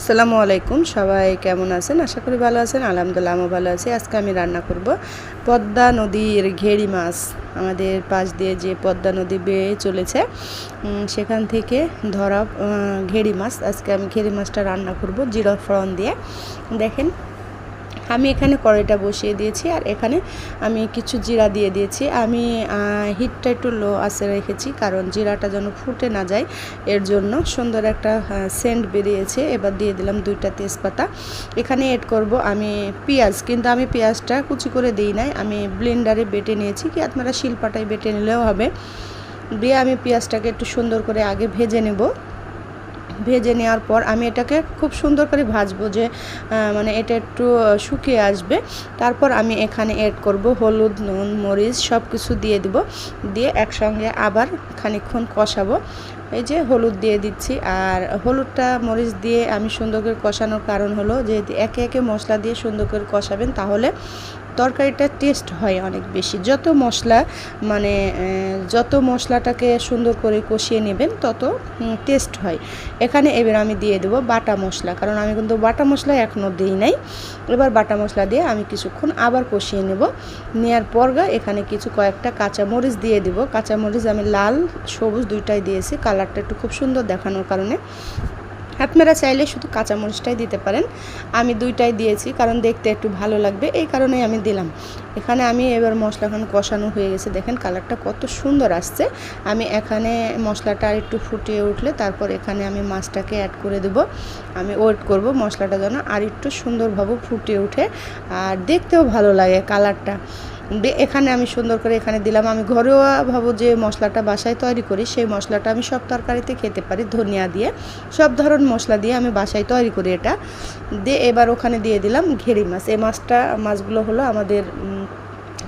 আসসালামু আলাইকুম, সবাই কেমন আছেন? আশা করি ভালো আছেন, আলহামদুলিল্লাহ আমিও ভালো আছি। আজকে আমি রান্না করব পদ্মা নদীর ঘেড়ি মাছ। আমাদের পাশ দিয়ে যে পদ্মা নদী বেয়ে চলেছে সেখান থেকে ধরা ঘেড়ি মাছ। আজকে আমি ঘেড়ি মাছটা রান্না করব, জিরা ফ্রন দিয়ে। দেখেন আমি এখানে কড়াইটা বসিয়ে দিয়েছি আর এখানে আমি কিছু জিরা দিয়ে দিয়েছি। আমি হিটটা একটু লো আসে রেখেছি কারণ জিরাটা যেন ফুটে না যায়, এর জন্য সুন্দর একটা সেন্ট বেরিয়েছে। এবার দিয়ে দিলাম দুইটা তেজপাতা। এখানে এড করব আমি পেঁয়াজ, কিন্তু আমি পেঁয়াজটা কুচি করে দিই নাই, আমি ব্লেন্ডারে বেটে নিয়েছি কি আপনারা শিলপাটায় বেটে নিলেও হবে। দিয়ে আমি পেঁয়াজটাকে একটু সুন্দর করে আগে ভেজে নেব। ভেজে নেওয়ার পর আমি এটাকে খুব সুন্দর করে ভাজবো যে মানে এটা একটু শুকিয়ে আসবে। তারপর আমি এখানে অ্যাড করব হলুদ, নুন, মরিচ সব কিছু দিয়ে দিব। দিয়ে একসঙ্গে আবার খানিক্ষণ কষাবো। এই যে হলুদ দিয়ে দিচ্ছি। আর হলুদটা মরিচ দিয়ে আমি সুন্দর করে কষানোর কারণ হলো যে একে একে মশলা দিয়ে সুন্দর করে কষাবেন, তাহলে তরকারিটা টেস্ট হয় অনেক বেশি। যত মশলা মানে যত মশলাটাকে সুন্দর করে কষিয়ে নেবেন, তত টেস্ট হয়। এখানে এবার আমি দিয়ে দেবো বাটা মশলা, কারণ আমি কিন্তু বাটা মশলা এখনও দিই নাই। এবার বাটা মশলা দিয়ে আমি কিছুক্ষণ আবার কষিয়ে নেব। নেওয়ার পর গা এখানে কিছু কয়েকটা কাঁচামরিচ দিয়ে দেবো। কাঁচামরিচ আমি লাল, সবুজ দুইটাই দিয়েছি কালারটা একটু খুব সুন্দর দেখানোর কারণে। আপনারা চাইলে শুধু কাঁচামরিচটাই দিতে পারেন। আমি দুইটাই দিয়েছি কারণ দেখতে একটু ভালো লাগবে, এই কারণেই আমি দিলাম। এখানে আমি এবার মশলাখান কষানো হয়ে গেছে। দেখেন কালারটা কত সুন্দর আসছে। আমি এখানে মশলাটা একটু ফুটিয়ে উঠলে তারপর এখানে আমি মাছটাকে অ্যাড করে দেব। আমি ওয়েট করব মশলাটা যেন আর একটু সুন্দরভাবে ফুটিয়ে উঠে। আর দেখতেও ভালো লাগে কালারটা। এখানে আমি সুন্দর করে এখানে দিলাম। আমি ঘরোয়া ভাবো যে মশলাটা বাসায় তৈরি করি, সেই মশলাটা আমি সব তরকারিতে খেতে পারি, ধনিয়া দিয়ে। সব ধরন মশলা দিয়ে আমি বাসায় তৈরি করি এটা। দিয়ে এবার ওখানে দিয়ে দিলাম ঘেরি মাছ। এই মাছটা, মাছগুলো হলো আমাদের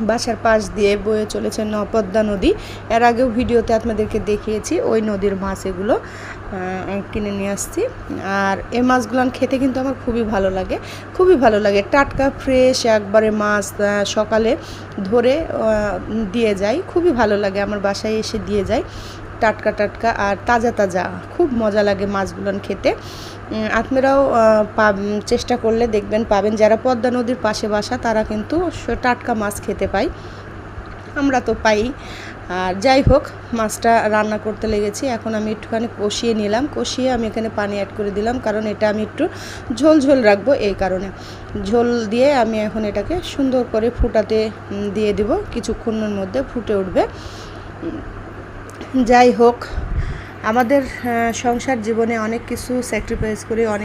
বাসার পাশ দিয়ে বয়ে চলেছে নপদ্মা নদী। এর আগেও ভিডিওতে আপনাদেরকে দেখিয়েছি, ওই নদীর মাছ এগুলো কিনে নিয়ে আসছি। আর এই মাছগুলো খেতে কিন্তু আমার খুবই ভালো লাগে, খুবই ভালো লাগে। টাটকা, ফ্রেশ, একবারে মাছ সকালে ধরে দিয়ে যায় খুবই ভালো লাগে। আমার বাসায় এসে দিয়ে যায় টাটকা টাটকা আর তাজা তাজা। খুব মজা লাগে মাছগুলো খেতে। আপনারাও চেষ্টা করলে দেখবেন পাবেন। যারা পদ্মা নদীর পাশে বাসা, তারা কিন্তু টাটকা মাছ খেতে পায়। আমরা তো পাই। আর যাই হোক, মাছটা রান্না করতে লেগেছি। এখন আমি একটুখানি কষিয়ে নিলাম। কষিয়ে আমি এখানে পানি অ্যাড করে দিলাম, কারণ এটা আমি একটু ঝোল ঝোল রাখব এই কারণে। ঝোল দিয়ে আমি এখন এটাকে সুন্দর করে ফুটাতে দিয়ে দিব। কিছুক্ষণের মধ্যে ফুটে উঠবে। যাই হোক আমাদের সংসার জীবনে অনেক কিছু স্যাক্রিফাইস করে অনেক